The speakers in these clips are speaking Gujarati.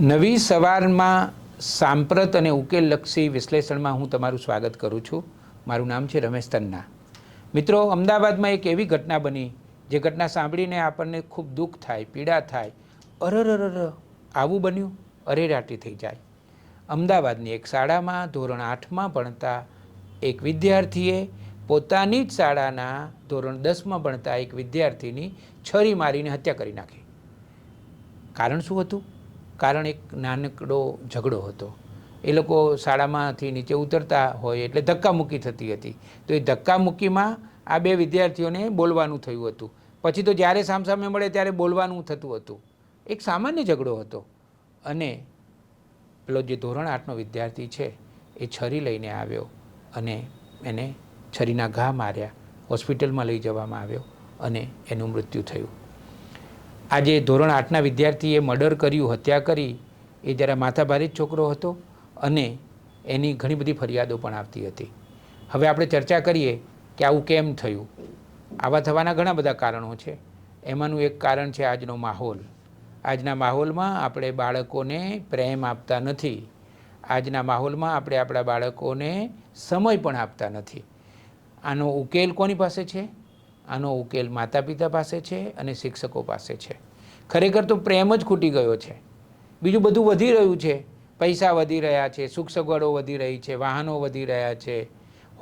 નવી સવારમાં સાંપ્રત અને ઉકેલલક્ષી વિશ્લેષણમાં હું તમારું સ્વાગત કરું છું. મારું નામ છે રમેશ તન્ના. મિત્રો, અમદાવાદમાં એક એવી ઘટના બની, જે ઘટના સાંભળીને આપણને ખૂબ દુઃખ થાય, પીડા થાય. અરરરર, આવું બન્યું, અરેરાટી થઈ જાય. અમદાવાદની એક શાળામાં ધોરણ આઠમાં ભણતા એક વિદ્યાર્થીએ પોતાની જ શાળાના ધોરણ દસમાં ભણતા એક વિદ્યાર્થીની છરી મારીને હત્યા કરી નાખી. કારણ શું હતું? કારણ એક નાનકડો ઝઘડો હતો. એ લોકો શાળામાંથી નીચે ઉતરતા હોય એટલે ધક્કામુક્કી થતી હતી. તો એ ધક્કામુક્કીમાં આ બે વિદ્યાર્થીઓને બોલવાનું થયું હતું. પછી તો જ્યારે સામસામે મળે ત્યારે બોલવાનું થતું હતું. એક સામાન્ય ઝઘડો હતો. અને પેલો જે ધોરણ આઠનો વિદ્યાર્થી છે એ છરી લઈને આવ્યો અને એને છરીના ઘા માર્યા. હોસ્પિટલમાં લઈ જવામાં આવ્યો અને એનું મૃત્યુ થયું. આજે ધોરણ આઠના વિદ્યાર્થીએ મર્ડર કર્યું, હત્યા કરી, એ જરા માથાભારે જ છોકરો હતો અને એની ઘણી બધી ફરિયાદો પણ આવતી હતી. હવે આપણે ચર્ચા કરીએ કે આવું કેમ થયું? આવા થવાના ઘણા બધા કારણો છે. એમાંનું એક કારણ છે આજનો માહોલ. આજના માહોલમાં આપણે બાળકોને પ્રેમ આપતા નથી. આજના માહોલમાં આપણે આપણા બાળકોને સમય પણ આપતા નથી. આનો ઉકેલ કોની પાસે છે? આનો ઉકેલ માતા પિતા પાસે છે અને શિક્ષકો પાસે છે. ખરેખર તો પ્રેમ જ ખૂટી ગયો છે. બીજું બધું વધી રહ્યું છે. પૈસા વધી રહ્યા છે, સુખ સગવડો વધી રહી છે, વાહનો વધી રહ્યા છે,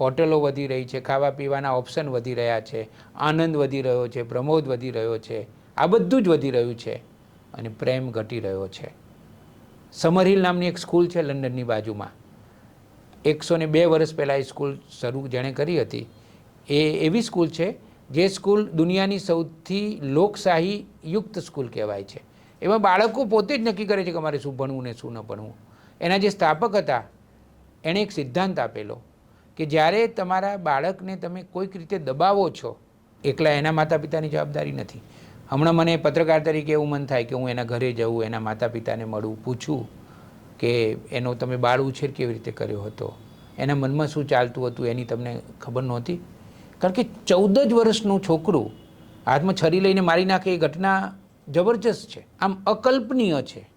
હોટલો વધી રહી છે, ખાવા પીવાના ઓપ્શન વધી રહ્યા છે, આનંદ વધી રહ્યો છે, પ્રમોદ વધી રહ્યો છે, આ બધું જ વધી રહ્યું છે અને પ્રેમ ઘટી રહ્યો છે. સમરહિલ નામની એક સ્કૂલ છે લંડનની બાજુમાં. એકસો ને બે વર્ષ પહેલાં એ સ્કૂલ શરૂ જેણે કરી હતી. એ એવી સ્કૂલ છે જે સ્કૂલ દુનિયાની સૌથી લોકશાહી યુક્ત સ્કૂલ કહેવાય છે. એમાં બાળકો પોતે જ નક્કી કરે છે કે મારે શું ભણવું ને શું ન ભણવું. એના જે સ્થાપક હતા, એણે એક સિદ્ધાંત આપેલો કે જ્યારે તમારા બાળકને તમે કોઈક રીતે દબાવો છો, એકલા એના માતા પિતાની જવાબદારી નથી. હમણાં મને પત્રકાર તરીકે એવું મન થાય કે હું એના ઘરે જઉં, એના માતા પિતાને મળું, પૂછું કે એનો તમે બાળ ઉછેર કેવી રીતે કર્યો હતો? એના મનમાં શું ચાલતું હતું એની તમને ખબર નહોતી? કારણ કે ચૌદ જ વર્ષનું છોકરું હાથમાં છરી લઈને મારી નાખે એ ઘટના જબરજસ્ત છે. આમ અકલ્પનીય છે.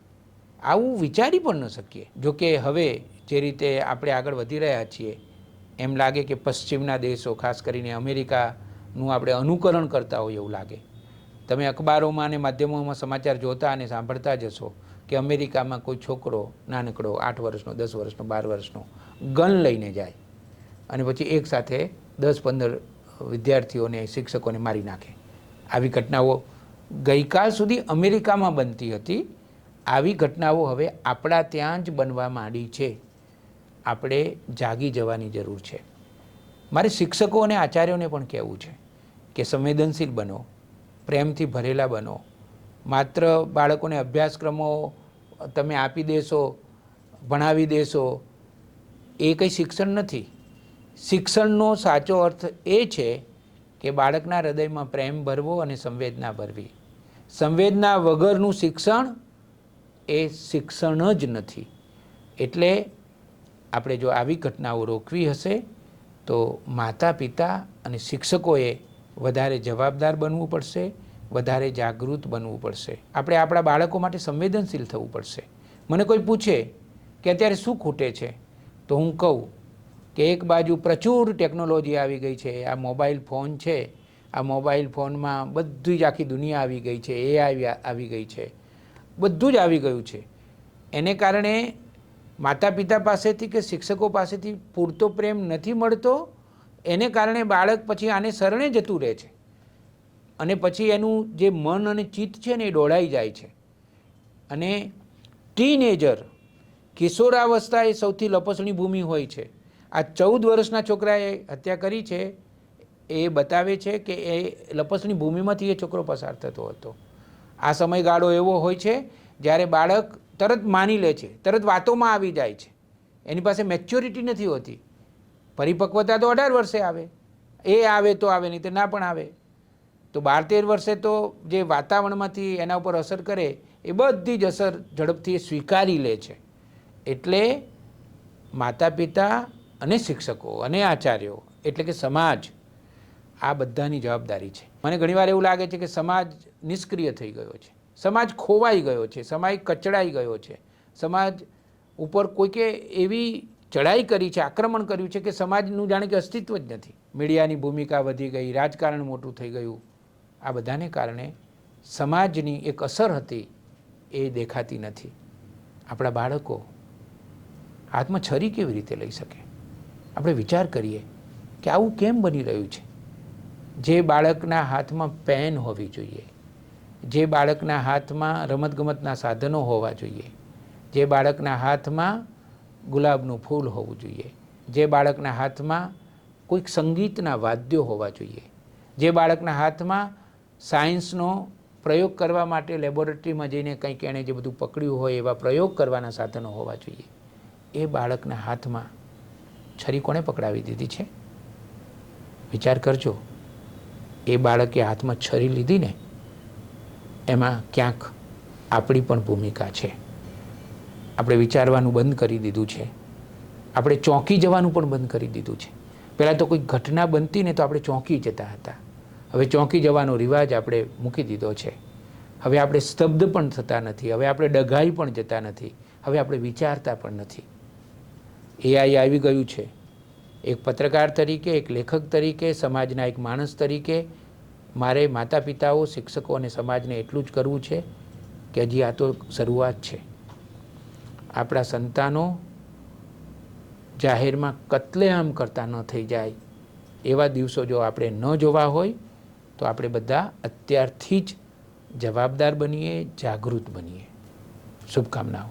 આવું વિચારી પણ ન શકીએ. જોકે હવે જે રીતે આપણે આગળ વધી રહ્યા છીએ, એમ લાગે કે પશ્ચિમના દેશો, ખાસ કરીને અમેરિકાનું આપણે અનુકરણ કરતા હોય એવું લાગે. તમે અખબારોમાં અને માધ્યમોમાં સમાચાર જોતા અને સાંભળતા જ હશો કે અમેરિકામાં કોઈ છોકરો, નાનકડો, આઠ વર્ષનો, દસ વર્ષનો, બાર વર્ષનો ગન લઈને જાય અને પછી એક સાથે દસ પંદર વિદ્યાર્થીઓને, શિક્ષકોને મારી નાખે. આવી ઘટનાઓ ગઈકાલ સુધી અમેરિકામાં બનતી હતી. આવી ઘટનાઓ હવે આપણા ત્યાં જ બનવા માંડી છે. આપણે જાગી જવાની જરૂર છે. મારે શિક્ષકો અને આચાર્યોને પણ કહેવું છે કે સંવેદનશીલ બનો, પ્રેમથી ભરેલા બનો. માત્ર બાળકોને અભ્યાસક્રમો તમે આપી દેશો, ભણાવી દેશો, એ કંઈ શિક્ષણ નથી. શિક્ષણનો સાચો અર્થ એ છે કે બાળકના હૃદયમાં પ્રેમ ભરવો અને સંવેદના ભરવી. સંવેદના વગરનું શિક્ષણ એ શિક્ષણ જ નથી. એટલે આપણે જો આવી ઘટનાઓ રોકવી હશે, તો માતા પિતા અને શિક્ષકોએ વધારે જવાબદાર બનવું પડશે, વધારે જાગૃત બનવું પડશે. આપણે આપણા બાળકો માટે સંવેદનશીલ થવું પડશે. મને કોઈ પૂછે કે અત્યારે શું ખૂટે છે, તો હું કહું કે એક બાજુ પ્રચુર ટેકનોલોજી આવી ગઈ છે, આ મોબાઈલ ફોન છે, આ મોબાઈલ ફોનમાં બધી જ આખી દુનિયા આવી ગઈ છે, એ આવી ગઈ છે, બધું જ આવી ગયું છે. એને કારણે માતા પિતા પાસેથી કે શિક્ષકો પાસેથી પૂરતો પ્રેમ નથી મળતો, એને કારણે બાળક પછી આને શરણે જતું રહે છે. અને પછી એનું જે મન અને ચિત્ત છે ને એ ડોળાઈ જાય છે. અને ટીનેજર કિશોરાવસ્થા એ સૌથી લપસણી ભૂમિ હોય છે. આ ચૌદ વર્ષના છોકરાએ હત્યા કરી છે, એ બતાવે છે કે એ લપસની ભૂમિમાંથી એ છોકરો પસાર થતો હતો. આ સમયગાળો એવો હોય છે, જ્યારે બાળક તરત માની લે છે, તરત વાતોમાં આવી જાય છે. એની પાસે મેચ્યોરિટી નથી હોતી. પરિપક્વતા તો અઢાર વર્ષે આવે. એ આવે તો આવે, નહીં તો ના પણ આવે. તો બાર તેર વર્ષે તો જે વાતાવરણમાંથી એના ઉપર અસર કરે, એ બધી જ અસર ઝડપથી સ્વીકારી લે છે. એટલે માતા પિતા અને શિક્ષકો અને આચાર્યો, એટલે કે સમાજ, આ બધાની જવાબદારી છે. મને ઘણીવાર એવું લાગે છે કે સમાજ નિષ્ક્રિય થઈ ગયો છે. સમાજ ખોવાઈ ગયો છે. સમાજ કચડાઈ ગયો છે. સમાજ ઉપર કોઈકે એવી ચડાઈ કરી છે, આક્રમણ કર્યું છે કે સમાજનું જાણે કે અસ્તિત્વ જ નથી. મીડિયાની ભૂમિકા વધી ગઈ, રાજકારણ મોટું થઈ ગયું. આ બધાને કારણે સમાજની એક અસર હતી એ દેખાતી નથી. આપણા બાળકો આત્મછરી કેવી રીતે લઈ શકે? આપણે વિચાર કરીએ કે આવું કેમ બની રહ્યું છે? જે બાળકના હાથમાં પેન હોવી જોઈએ, જે બાળકના હાથમાં રમતગમતના સાધનો હોવા જોઈએ, જે બાળકના હાથમાં ગુલાબનું ફૂલ હોવું જોઈએ, જે બાળકના હાથમાં કોઈક સંગીતના વાદ્યો હોવા જોઈએ, જે બાળકના હાથમાં સાયન્સનો પ્રયોગ કરવા માટે લેબોરેટરીમાં જઈને કંઈક એણે જે બધું પકડ્યું હોય એવા પ્રયોગ કરવાના સાધનો હોવા જોઈએ, એ બાળકના હાથમાં છરી કોણે પકડાવી દીધી છે. વિચાર કરજો, એ બાળકે હાથમાં છરી લીધી ને એમાં ક્યાંક આપણી પણ ભૂમિકા છે. આપણે વિચારવાનું બંધ કરી દીધું છે. આપણે ચોંકી જવાનું પણ બંધ કરી દીધું છે. પહેલાં તો કોઈ ઘટના બનતી ને તો આપણે ચોંકી જતા હતા. હવે ચોંકી જવાનો રિવાજ આપણે મૂકી દીધો છે. હવે આપણે સ્તબ્ધ પણ થતા નથી. હવે આપણે ડઘાઈ પણ જતા નથી. હવે આપણે વિચારતા પણ નથી. એઆઈ આવી ગયું છે. એક પત્રકાર તરીકે, એક લેખક તરીકે, સમાજના એક માણસ તરીકે મારે માતા પિતાઓ શિક્ષકો અને સમાજને એટલું જ કરવું છે કે હજી આ તો શરૂઆત છે. આપણા સંતાનો જાહેરમાં કતલેઆમ કરતા ન થઈ જાય. એવા દિવસો જો આપણે ન જોવા હોય, તો આપણે બધા અત્યારથી જ જવાબદાર બનીએ, જાગૃત બનીએ. શુભકામનાઓ.